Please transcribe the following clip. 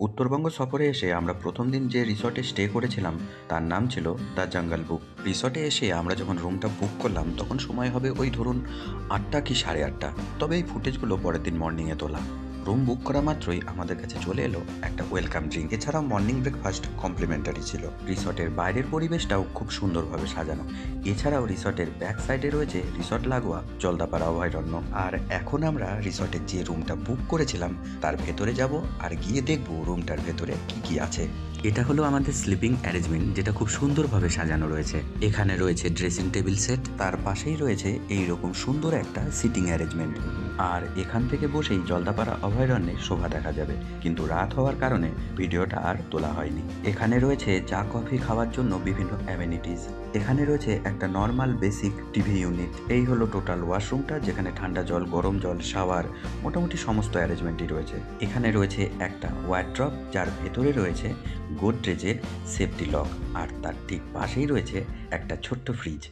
উত্তরবঙ্গ সফরে এসে আমরা প্রথম দিন যে রিসর্টে স্টে করেছিলাম, তার নাম ছিল দ্য জঙ্গল বুক। রিসর্টে এসে আমরা যখন রুমটা বুক করলাম, তখন সময় হবে ওই ধরুন আটটা কি সাড়ে আটটা। তবে এই ফুটেজগুলো পরের দিন মর্নিংয়ে তোলা। রুম বুক করা মাত্রই আমাদের কাছে চলে এলো একটা ওয়েলকাম ড্রিঙ্ক এছাড়াও মর্নিং ব্রেকফাস্ট কমপ্লিমেন্টারি ছিল। রিসর্টের বাইরের পরিবেশটাও খুব সুন্দরভাবে সাজানো। এছাড়াও রিসর্টের ব্যাক সাইডে রয়েছে রিসর্ট লাগোয়া, জলদাপাড়া অভয়ারণ্য। আর এখন আমরা রিসর্টের যে রুমটা বুক করেছিলাম, তার ভেতরে যাব আর গিয়ে দেখব রুমটার ভেতরে কি কি আছে। এটা হলো আমাদের স্লিপিং অ্যারেঞ্জমেন্ট যেটা খুব সুন্দরভাবে সাজানো রয়েছে। এখানে রয়েছে ড্রেসিং টেবিল সেট তার পাশেই রয়েছে এই রকম সুন্দর একটা সিটিং অ্যারেঞ্জমেন্ট আর এখান থেকে বসেই জলদাপাড়া অভয়ারণ্যে শোভা দেখা যাবে। কিন্তু রাত হওয়ার কারণে ভিডিওটা আর তোলা হয়নি। এখানে রয়েছে চা, কফি খাওয়ার জন্য বিভিন্ন অ্যামেনিটিস এখানে রয়েছে একটা নর্মাল বেসিক টিভি ইউনিট এই হলো টোটাল ওয়াশরুমটা যেখানে ঠান্ডা জল, গরম জল শাওয়ার মোটামুটি সমস্ত অ্যারেঞ্জমেন্টই রয়েছে। এখানে রয়েছে একটা ওয়ার্ড্রপ যার ভেতরে রয়েছে গোদরেজের সেফটি লক আর তার ঠিক পাশেই রয়েছে একটা ছোট্ট ফ্রিজ